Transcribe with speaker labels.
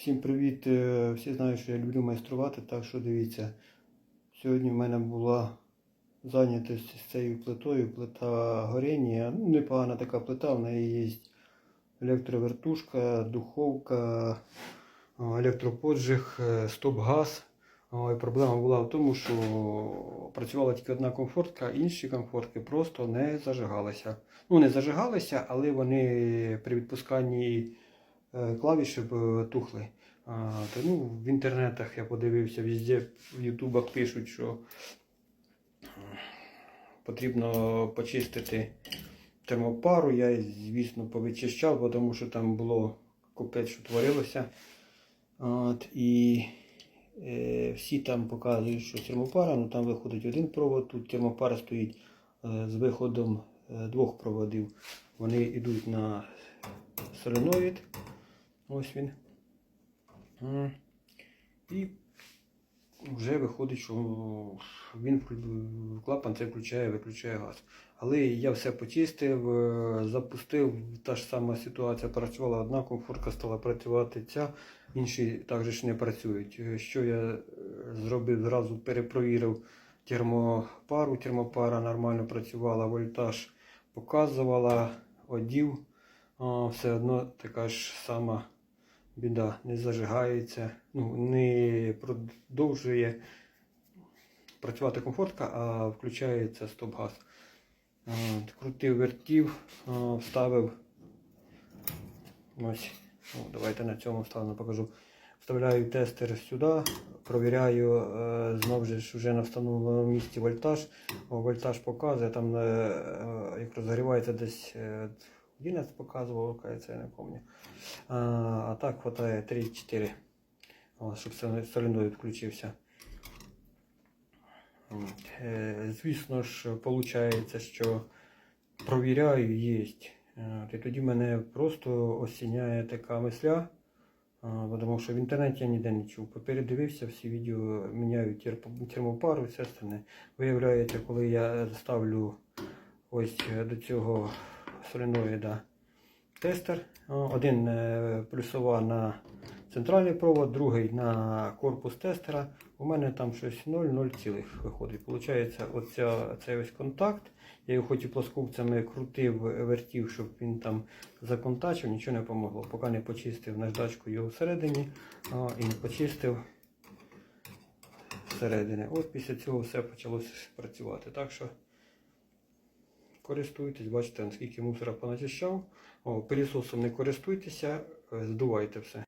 Speaker 1: Всім привіт! Е, Всі знають, що я люблю майструвати, так що дивіться. Сьогодні в мене була зайнятість з цією плитою, плита горіння. Ну, непогана така плита, в неї є електровертушка, духовка, електроподжиг, е, стоп-газ. Проблема була в тому, що працювала тільки одна комфортка, інші комфортки просто не зажигалися. Ну, не зажигалися, але вони при відпусканні е, клавіші е, тухли. А, то, ну, в інтернетах я подивився, везде в ютубах пишуть, що е, потрібно почистити термопару. Я, звісно, повичищав, тому що там було купець, що творилося. От, і е, всі там показують, що термопара, ну там виходить один провод, тут термопара стоїть е, з виходом е, двох проводів. Вони йдуть на соленоїд. Ось він. І вже виходить, що він клапан це включає, виключає газ. Але я все почистив, е, запустив, та ж сама ситуація працювала одна комфорка, стала працювати ця, інші також не працюють. Е, Що я е, зробив, зразу перепровірив термопару, термопара нормально працювала, вольтаж показувала, одів, все одно така ж сама біда, не зажигається, ну, не продовжує працювати комфортка, а включається стоп-газ. Крутив вертів, вставив. Ось, ну, давайте на цьому вставлено покажу. Вставляю тестер сюди, провіряю е, знову ж вже на встановленому місці вольтаж. Вольтаж показує, там е, е, як розгрівається десь 11 показував, я не пам'ятаю. А, а так хватає 3-4, О, щоб включився. От. Е, Звісно ж, виходить, що провіряю, є. І тоді мене просто осіняє така мисля, тому що в інтернеті я ніде не чув. Попередивився всі відео, терп- термопару все остальне. Виявляється, коли я ставлю ось е, до цього соленоїда тестер, один е, плюсова на центральний провод, другий на корпус тестера. У мене там щось 0,0 цілих виходить. Получається, оця, цей ось контакт. Я його хоч і плоскопцями крутив, вертів, щоб він там законтачив, нічого не помогло. Поки не почистив наждачку його всередині а, і не почистив всередині. От після цього все почало працювати. Так що користуйтесь, бачите, наскільки мусора поначищав. О, пилісосом не користуйтеся, е, здувайте все.